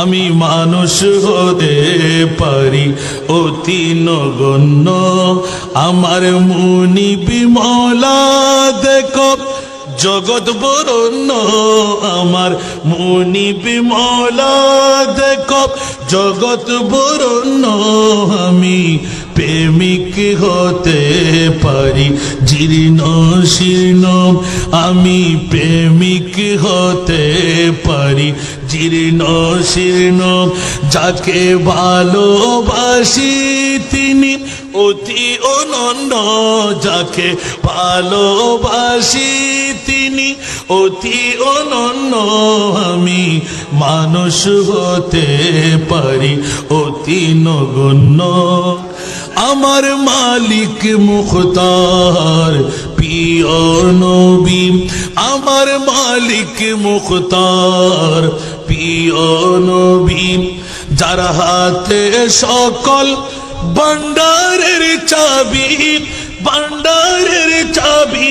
আমি মানুষ হতে পারি, অতি নগণ্য। আমার মুনি বিমলা, দেখো, জগৎ বরণ্য। আমার মুনি বিমলা, দেখ, জগৎ বরণ্য। আমি প্রেমিক হতে পারি, জীর্ণ শীর্ণ আমি প্রেমিক হতে পারি, জীর্ণ শীর্ণ, যাকে ভালোবাসি তিনি, অতি অনন্য, যাকে ভালোবাসি তিনি, অতি অনন্য, আমি মানুষ হতে পারি, অতি নগণ্য। আমার মালিক মুখতার নবী আমার মালিক মুখতার। প্রিয় নবী যার হাতে সকল ভান্ডারের চাবি ভান্ডারের চাবি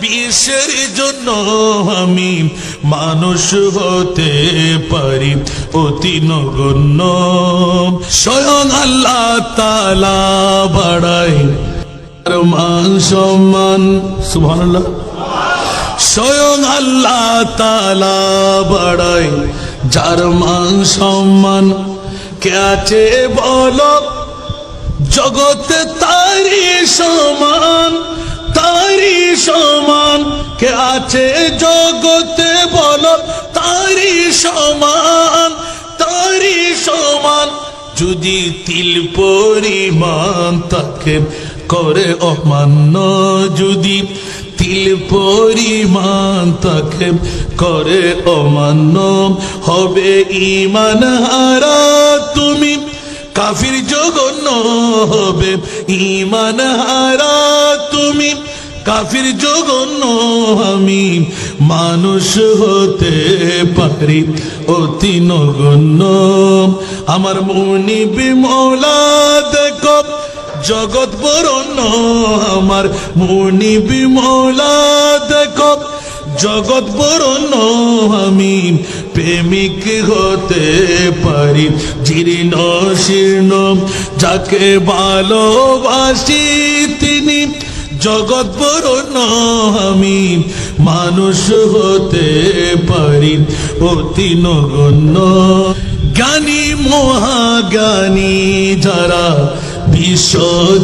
বিশ্বের জন্য আমি মানুষ হতে পারি, অতি নগণ্য। স্বয়ং আল্লাহ তালা বাড়াই মান সম্মান। সুবহানাল্লাহ। স্বয়ং আল্লাহ তালা বাড়াই যার মান সম্মান। কে আছে বলো? জগতে তারি সমান তারি কে আছে জগতে বলো তারি সমান তারি সমান। যদি তিল পরিমাণ তাকে করে অমান্য, যদি তিল পরিমাণ তাকে করে অমান্য, হবে ইমান হারা তুমি। কাফির জঘন্য হবে ইমান হারা তুমি। কাফির জঘন্য আমি, মানুষ হতে পারি অতি নগণ্য। আমার মনি বিমলা দেখো, জগৎ বরণ্য। আমার মনি বিমলা দেখো, জগৎ বরণ্য। আমি প্রেমিক হতে পারি, জীর্ণ শীর্ণ, যাকে ভালোবাসি তিনি। জগৎ বরণ্য আমি মানুষ হতে পারি অতি নগণ্য। জ্ঞানী, মহাজ্ঞানী যারা বিশ্ব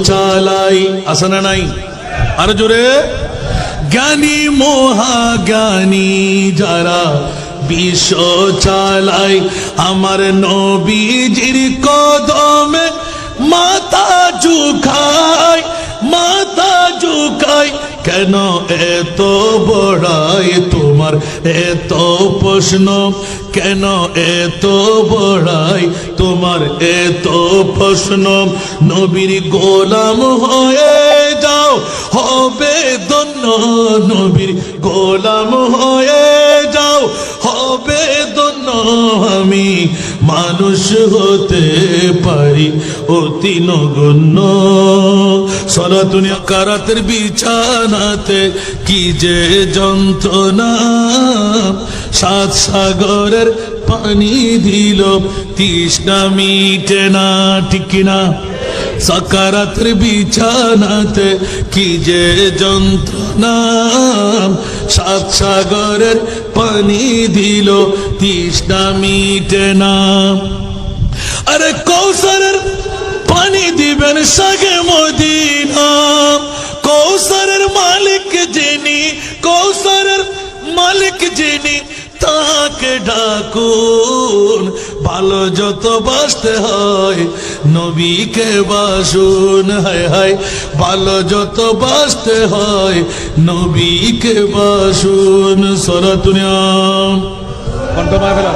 চালাই আসে না নাই? আরও জোরে। জ্ঞানী, মহাজ্ঞানী যারা বিশ্ব চালাই, আমার নবীজির কদমে মাথা ঝুঁকায় কেন এত বড়াই তোমার? এত প্রশ্ন, কেন এত বড়াই তোমার? এত প্রশ্ন, নবীর গোলাম হয়ে যাও, হবে দন্য নবীর গোলাম হয়ে যাও, হবে মানুষ হতে পারি অতি নগণ্য। সরাতুনি কারাতের বিছানাতে কি যে যন্ত্রণা। সাত সাগরের পানি দিল, তৃষ্ণা মিটে না, ঠিক না? বিছানাতে কি যে যন্ত্রণা। সাত সাগরের পানি দিল, তৃষ্ণা মিটে না। আরে কৌশলের পানি দিবেন সাগে মদিনা। কৌশলের মালিক যিনি, কৌশলের মালিক যিনি, তাকে ডাকুন ভালো যত বাসতে হয়, নবীকে বাসুন, হায় হায়। ভালো যত বাসতে হয়, নবীকে বাসুন সরাতুনিয়াম কণ্ঠ মায় ফেলা